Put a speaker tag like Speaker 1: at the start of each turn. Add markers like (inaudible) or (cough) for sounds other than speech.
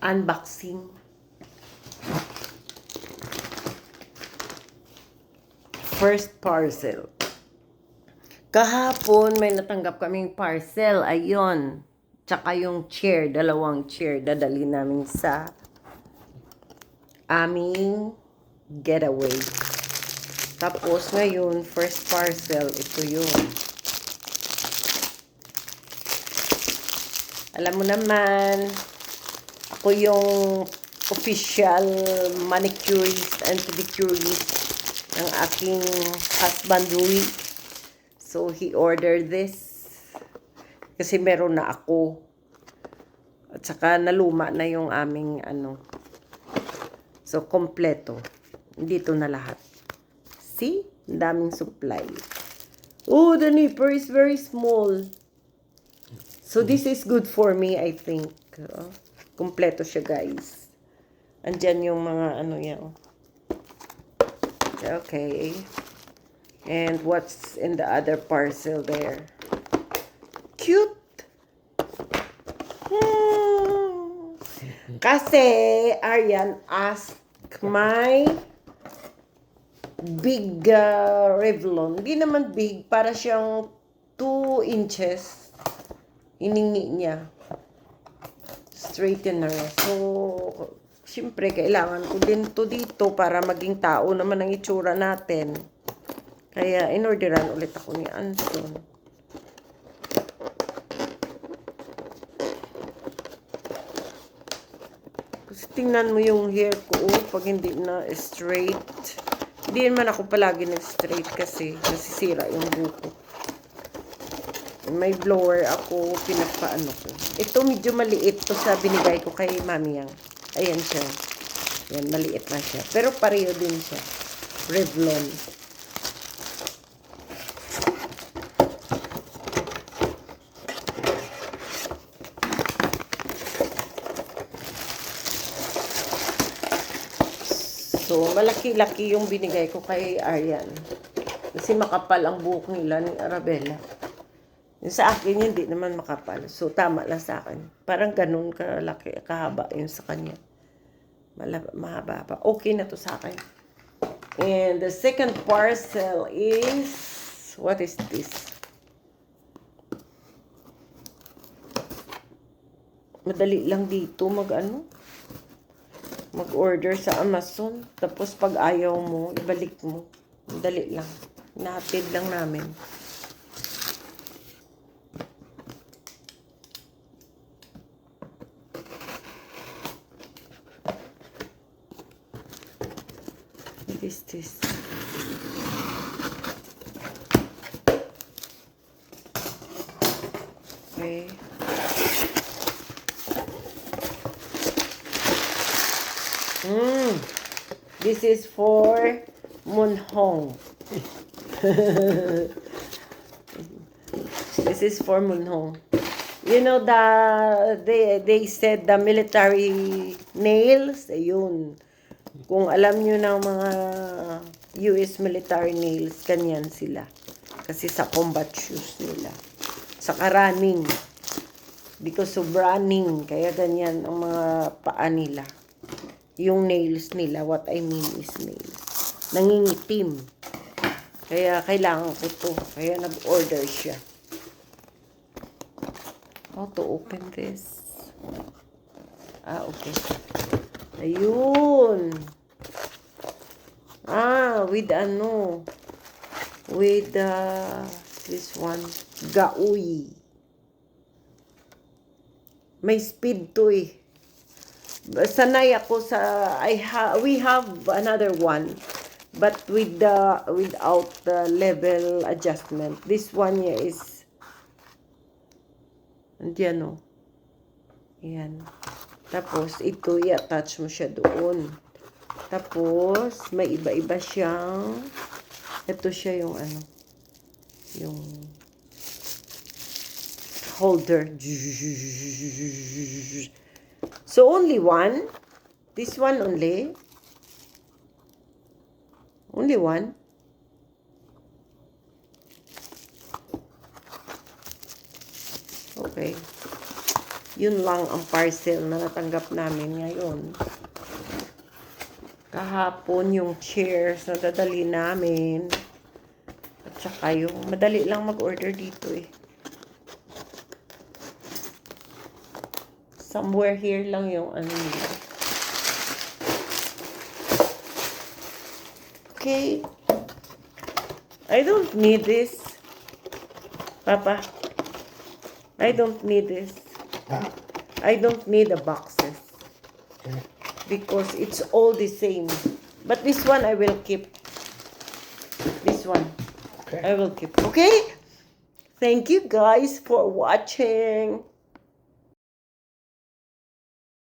Speaker 1: unboxing. First parcel. Kahapon may natanggap kaming parcel. Ayon. Tsaka yung chair, dalawang chair, dadali namin sa aming getaway. Tapos ngayon, first parcel, ito yun. Alam mo naman, ako yung official manicurist and pedicurist ng aking husband Rui. So, he ordered this. Kasi meron na ako. At saka naluma na yung aming ano. So, kompleto. Dito na lahat. See? Daming supply. Oh, the nipper is very small. So, this is good for me, I think. Oh, kompleto siya, guys. Andyan yung mga ano yan. Okay. And what's in the other parcel there? Cute! Hmm. Kasi, Arian asked my big uh, Revlon. Hindi naman big, para siyang 2 inches. Hiningi niya. Straightener. So, siyempre, kailangan ko din to dito para maging tao naman ang itsura natin. Kaya, inorderan ulit ako ni Anson. Kasi tingnan mo yung hair ko, oh, pag hindi na straight. Hindi naman ako palagi nag-straight kasi nasisira yung buko. May blower ako, pinagpaano ko. Ito medyo maliit to sa binigay ko kay Mami Yang. Ayan siya. Yan, maliit na siya. Pero pareho din siya. Revlon. So, malaki-laki yung binigay ko kay Arian. Kasi makapal ang buhok nila ni Arabella. Yung sa akin, hindi naman makapal. So, tama lang sa akin. Parang ganun kalaki, kahaba yung sa kanya. Malaba, mahaba pa. Okay na to sa akin. And the second parcel is, what is this? Madali lang dito mag ano, mag-order sa Amazon. Tapos pag ayaw mo, ibalik mo. Madali lang. Nahatid lang namin. Is this? Okay. Mm. This is for Munhong. (laughs) this is for Munhong. You know the they they said the military nails, ayun. Kung alam niyo ng mga US military nails, kanyan sila. Kasi sa combat shoes nila. Sa running. Because of running, kaya ganyan ang mga paa nila. Yung nails nila, what I mean is nails. Nangingitim. Kaya kailangan ko to. Kaya nag-order siya. How to open this? Ah, okay. Ayun. Ah, with ano? With uh, this one. Gaoy. May speed to eh. Sanay ako sa I ha we have another one but with the without the level adjustment. This one here is Andiyan oh. Yan. Tapos, ito, i-attach mo siya doon. Tapos, may iba-iba siyang, ito siya yung ano, yung holder. So, only one. This one only. Only one. Okay. Yun lang ang parcel na natanggap namin ngayon. Kahapon yung chairs na dadali namin. At saka yung madali lang mag-order dito eh. Somewhere here lang yung ano nila. Okay. I don't need this. Papa. I don't need this.
Speaker 2: Ah,
Speaker 1: I don't need the boxes.
Speaker 2: okay.
Speaker 1: Because it's all the same. But this one I will keep. This one
Speaker 2: Okay.
Speaker 1: I will keep. Okay? Thank you guys for watching.